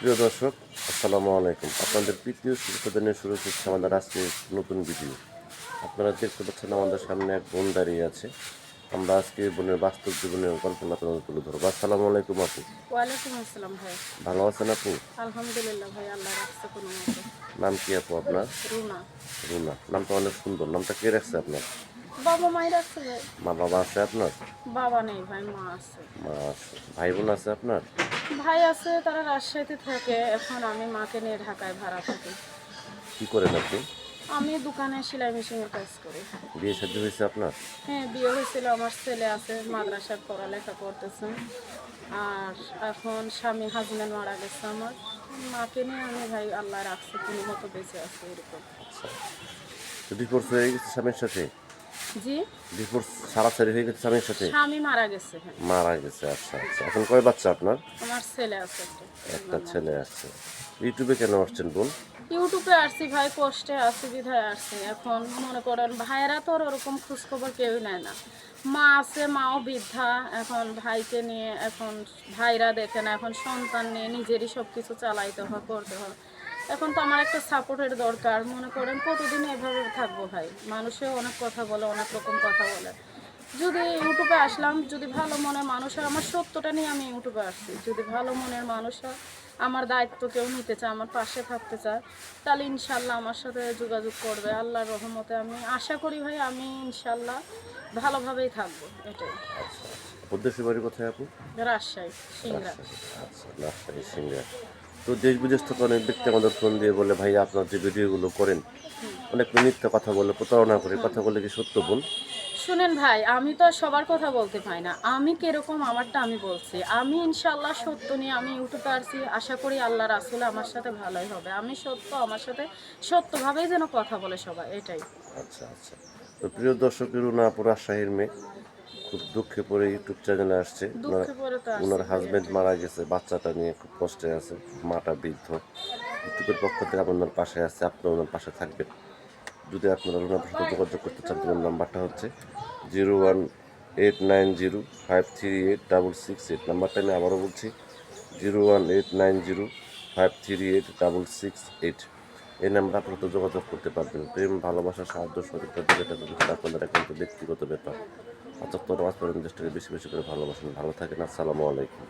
প্রিয় দর্শক আসসালামু আলাইকুম। আপনাদের শুরুতে নিয়ে শুরু করছে আমাদের আজকে নতুন ভিডিও। আপনারা দেখতে পাচ্ছেন আমাদের সামনে এক বোন দাঁড়িয়ে আছে। আমরা আজকে বোনের বাস্তব জীবনের গল্পনা আপনাদের তুলে ধরবো। আসসালামু আলাইকুম আপু। ওয়ালাইকুম আসসালাম ভাই। ভালো আছেন আপু? আলহামদুলিল্লাহ ভাই আল্লাহ রাখছে কোনো মতো। নাম কি আপু আপনার? রুনা। রুনা। নামটা অনেক সুন্দর। নামটা কে রাখছে আপনার? বাবা মাই রাখছে ভাই। মা বাবা আছে আপনার? বাবা নেই ভাই মা আছে। মা আছে। ভাই বোন আছে আপনার? ভাই আছে তারা রাজশাহীতে থাকে। এখন আমি মাকে নিয়ে ঢাকায় ভাড়া থাকি। কি করেন আপনি? আমি দোকানে সেলাই মেশিনের কাজ করি। বিয়ে সাহায্য হয়েছে আপনার? হ্যাঁ বিয়ে হয়েছিল আমার ছেলে আছে মাদ্রাসার পড়ালেখা করতেছে। আর এখন স্বামী হাজব্যান্ড মারা গেছে আমার। মাকে নিয়ে আমি ভাই আল্লাহ রাখছে কোনো মতো বেঁচে আছে এরকম। আচ্ছা। ডিভোর্স হয়ে গেছে স্বামীর সাথে? জি। ডিভোর্স সারাসারি হয়ে গেছে স্বামীর সাথে? স্বামী মারা গেছে হ্যাঁ। মারা গেছে আচ্ছা আচ্ছা। এখন কয় বাচ্চা আপনার? আমার ছেলে আছে একটা। একটা ছেলে আসছে ইউটিউবে কেন আসছেন বোন? ইউটিউবে আসছি ভাই কষ্টে আসছি বিধায় আসছি। এখন মনে করেন ভাইয়েরা তো ওরকম খোঁজখবর কেউই নেয় না। মা আছে মাও বৃদ্ধা। এখন ভাইকে নিয়ে এখন ভাইরা দেখে না এখন সন্তান নিয়ে নিজেরই সব কিছু চালাইতে হয় করতে হয়। এখন তো আমার একটা সাপোর্টের দরকার। মনে করেন প্রতিদিন এভাবে থাকব ভাই। মানুষেও অনেক কথা বলে অনেক রকম কথা বলে। যদি ইউটিউবে আসলাম যদি ভালো মনের মানুষ হয় আমার সত্যটা নিয়ে আমি ইউটিউবে আসছি। যদি ভালো মনের মানুষ হয় আমার দায়িত্ব কেউ নিতে চায় আমার পাশে থাকতে চায় তাহলে ইনশাল্লাহ আমার সাথে যোগাযোগ করবে। আল্লাহর রহমতে আমি আশা করি ভাই আমি ইনশাল্লাহ ভালোভাবেই থাকব। এটাই। আচ্ছা উদ্দেশ্য বাড়ি কোথায় আপু? রাজশাহী সিংড়া। আচ্ছা রাজশাহী সিঙ্গার তো দেশ বিদেশ থেকে অনেক ব্যক্তি আমাদের ফোন দিয়ে বলে ভাই আপনার যে ভিডিওগুলো করেন অনেক মিথ্যা কথা বলে প্রতারণা করে কথা বলে কি সত্য বল? শুনেন ভাই আমি তো সবার কথা বলতে পাই না। আমি কীরকম আমারটা আমি বলছি। আমি ইনশাল্লাহ সত্য নিয়ে আমি ইউটিউবে আসছি। আশা করি আল্লাহ রাসুল আমার সাথে ভালোই হবে। আমি সত্য আমার সাথে সত্যভাবেই যেন কথা বলে সবাই এটাই। আচ্ছা আচ্ছা। তো প্রিয় দর্শক রুনা আপু রাজশাহীর মেয়ে খুব দুঃখে পড়ে ইউটিউব চ্যানেলে আসছে। ওনার- হাজবেন্ড মারা গেছে বাচ্চাটা নিয়ে খুব কষ্টে আছে মাটা বৃদ্ধ। ইউটিউবের পক্ষ থেকে আপনার পাশে আছে আপনার ওনার পাশে থাকবেন। যদি আপনারা ওনার সাথে যোগাযোগ করতে চান তোমার নাম্বারটা হচ্ছে zero one eight nine zero five three eight double six eight নাম্বারটা আমি আবারও বলছি zero one eight nine zero five three eight double six eight এই নাম্বার আপনারা তো যোগাযোগ করতে পারবেন। প্রেম ভালোবাসা সাহায্য সহযোগিতা যেটা আপনাদের একান্ত ব্যক্তিগত ব্যাপার। তো নামাজ পড়েন দেশটাকে বেশি বেশি করে ভালোবাসেন। ভালো থাকেন আসসালামু আলাইকুম।